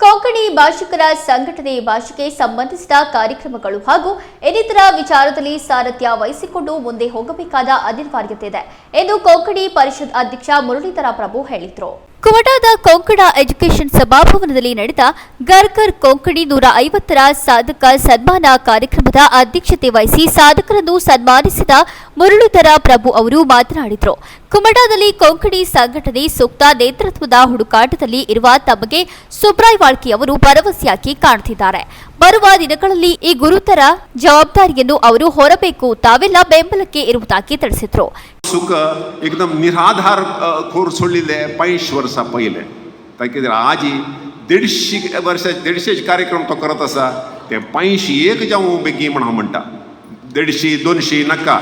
ಕೊಂಕಣಿ ಭಾಷಿಕರ ಸಂಘಟನೆ ಭಾಷೆಗೆ ಸಂಬಂಧಿಸಿದ ಕಾರ್ಯಕ್ರಮಗಳು ಹಾಗೂ ಇನ್ನಿತರ ವಿಚಾರದಲ್ಲಿ ಸಾರಥ್ಯ ವಹಿಸಿಕೊಂಡು ಮುಂದೆ ಹೋಗಬೇಕಾದ ಅನಿವಾರ್ಯತೆ ಇದೆ ಎಂದು ಕೊಂಕಣಿ ಪರಿಷತ್ ಅಧ್ಯಕ್ಷ ಮುರಳೀಧರ ಪ್ರಭು ಹೇಳಿದರು. ಕುಮಟಾದ ಕೊಂಕಣ ಎಜುಕೇಷನ್ ಸಭಾಭವನದಲ್ಲಿ ನಡೆದ ಗರ್ಗರ್ ಕೊಂಕಣಿ ನೂರ ಐವತ್ತರ ಸಾಧಕ ಸನ್ಮಾನ ಕಾರ್ಯಕ್ರಮದ ಅಧ್ಯಕ್ಷತೆ ವಹಿಸಿ ಸಾಧಕರನ್ನು ಸನ್ಮಾನಿಸಿದ ಮುರಳೀಧರ ಪ್ರಭು ಅವರು ಮಾತನಾಡಿದರು. ಕುಮಟಾದಲ್ಲಿ ಕೊಂಕಣಿ ಸಂಘಟನೆ ಸೂಕ್ತ ನೇತೃತ್ವದ ಹುಡುಕಾಟದಲ್ಲಿ ಇರುವ ತಮಗೆ ಸುಬ್ರಾಯ್ ವಾಳ್ಕಿ ಅವರು ಭರವಸೆಯಾಗಿ ಕಾಣುತ್ತಿದ್ದಾರೆ. ಬರುವ ದಿನಗಳಲ್ಲಿ ಈ ಗುರುತರ ಜವಾಬ್ದಾರಿಯನ್ನು ಅವರು ಹೊರಬೇಕು, ತಾವೆಲ್ಲ ಬೆಂಬಲಕ್ಕೆ ಇರುವುದಾಗಿ ತಿಳಿಸಿದರು. सुख एकदम निराधार अ, खोर सोडलेले पंचवीस वर्सां पयले ताकी आजी देडशी वर्स देडशेचे कार्यक्रम तो करत आसा ते पांयशी एक जावं बेगी म्हण हांव म्हणटा देडशी दोनशी नाका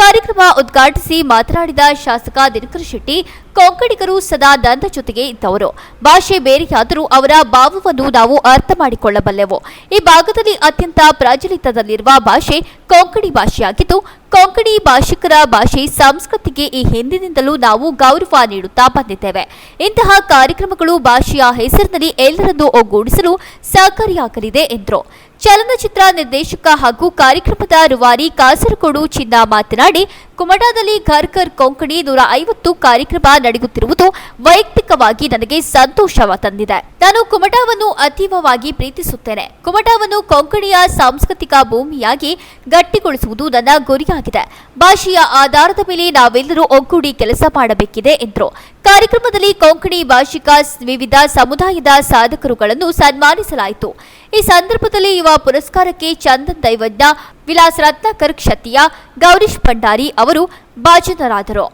ಕಾರ್ಯಕ್ರಮ ಉದ್ಘಾಟಿಸಿ ಮಾತನಾಡಿದ ಶಾಸಕ ದಿನಕರ ಶೆಟ್ಟಿ ಕೊಂಕಣಿಗರು ಸದಾ ದಂತ ಜೊತೆಗೆ ಇದ್ದವರು. ಭಾಷೆ ಬೇರೆಯಾದರೂ ಅವರ ಭಾವವನ್ನು ನಾವು ಅರ್ಥ ಮಾಡಿಕೊಳ್ಳಬಲ್ಲೆವು. ಈ ಭಾಗದಲ್ಲಿ ಅತ್ಯಂತ ಪ್ರಾಚಲಿತದಲ್ಲಿರುವ ಭಾಷೆ ಕೊಂಕಣಿ ಭಾಷೆಯಾಗಿದ್ದು ಕೊಂಕಣಿ ಭಾಷಿಕರ ಭಾಷೆ ಸಂಸ್ಕೃತಿಗೆ ಈ ಹಿಂದಿನಿಂದಲೂ ನಾವು ಗೌರವ ನೀಡುತ್ತಾ ಬಂದಿದ್ದೇವೆ. ಇಂತಹ ಕಾರ್ಯಕ್ರಮಗಳು ಭಾಷೆಯ ಹೆಸರಿನಲ್ಲಿ ಎಲ್ಲರನ್ನೂ ಒಗ್ಗೂಡಿಸಲು ಸಹಕಾರಿಯಾಗಲಿದೆ, ಎಂದರು. ಚಲನಚಿತ್ರ ನಿರ್ದೇಶಕ ಹಾಗೂ ಕಾರ್ಯಕ್ರಮದ ರುವಾರಿ ಕಾಸರಗೋಡು ಚಿನ್ನ ಮಾತನಾಡಿ, ಕುಮಟಾದಲ್ಲಿ ಘರ್ ಘರ್ ಕೊಂಕಣಿ ನೂರ ಐವತ್ತು ಕಾರ್ಯಕ್ರಮ ನಡೆಯುತ್ತಿರುವುದು ವೈಯಕ್ತಿಕವಾಗಿ ನನಗೆ ಸಂತೋಷವ ತಂದಿದೆ. ನಾನು ಕುಮಟಾವನ್ನು ಅತೀವವಾಗಿ ಪ್ರೀತಿಸುತ್ತೇನೆ. ಕುಮಟಾವನ್ನು ಕೊಂಕಣಿಯ ಸಾಂಸ್ಕೃತಿಕ ಭೂಮಿಯಾಗಿ ಗಟ್ಟಿಗೊಳಿಸುವುದು ನನ್ನ ಗುರಿಯಾಗಿದೆ. ಭಾಷೆಯ ಆಧಾರದ ಮೇಲೆ ನಾವೆಲ್ಲರೂ ಒಗ್ಗೂಡಿ ಕೆಲಸ ಮಾಡಬೇಕಿದೆ, ಎಂದರು. ಕಾರ್ಯಕ್ರಮದಲ್ಲಿ ಕೊಂಕಣಿ ಭಾಷಿಕ ವಿವಿಧ ಸಮುದಾಯದ ಸಾಧಕರುಗಳನ್ನು ಸನ್ಮಾನಿಸಲಾಯಿತು. ಈ ಸಂದರ್ಭದಲ್ಲಿ ಯುವ ಪುರಸ್ಕಾರಕ್ಕೆ ಚಂದನ್ ದೈವಜ್ಞ, ವಿಲಾಸ್ ರತ್ನಾಕರ್ ಕ್ಷತಿಯ ಗೌರೀಶ್ ಭಂಡಾರಿ ಅವರು ಭಾಜನರಾದರು.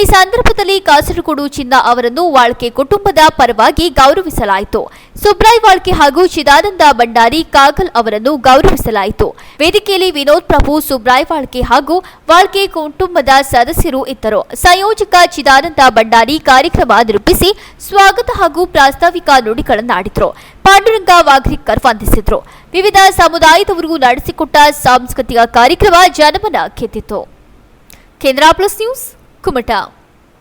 ಈ ಸಂದರ್ಭದಲ್ಲಿ ಕಾಸರಗೋಡು ಚಿನ್ನ ಅವರನ್ನು ವಾಳ್ಕೆ ಕುಟುಂಬದ ಪರವಾಗಿ ಗೌರವಿಸಲಾಯಿತು. ಸುಬ್ರಾಯ್ ವಾಳ್ಕೆ ಹಾಗೂ ಚಿದಾನಂದ ಭಂಡಾರಿ ಕಾಗಲ್ ಅವರನ್ನು ಗೌರವಿಸಲಾಯಿತು. ವೇದಿಕೆಯಲ್ಲಿ ವಿನೋದ್ ಪ್ರಭು, ಸುಬ್ರಾಯ್ ವಾಳ್ಕೆ ಹಾಗೂ ವಾಳ್ಕೆ ಕುಟುಂಬದ ಸದಸ್ಯರು ಇದ್ದರು. ಸಂಯೋಜಕ ಚಿದಾನಂದ ಭಂಡಾರಿ ಕಾರ್ಯಕ್ರಮ ನಿರೂಪಿಸಿ ಸ್ವಾಗತ ಹಾಗೂ ಪ್ರಾಸ್ತಾವಿಕ ನುಡಿಗಳನ್ನಾಡಿದರು. ಪಾಂಡುರಂಗ ವಾಗ್ರಿಕರ್ ವಂದಿಸಿದ್ರು. ವಿವಿಧ ಸಮುದಾಯದವರಿಗೂ ನಡೆಸಿಕೊಟ್ಟ ಸಾಂಸ್ಕೃತಿಕ ಕಾರ್ಯಕ್ರಮ ಜನಮನ ಕೆತ್ತಿತ್ತು ಕೇಂದ್ರ ಪ್ಲಸ್ ನ್ಯೂಸ್ குமட்டா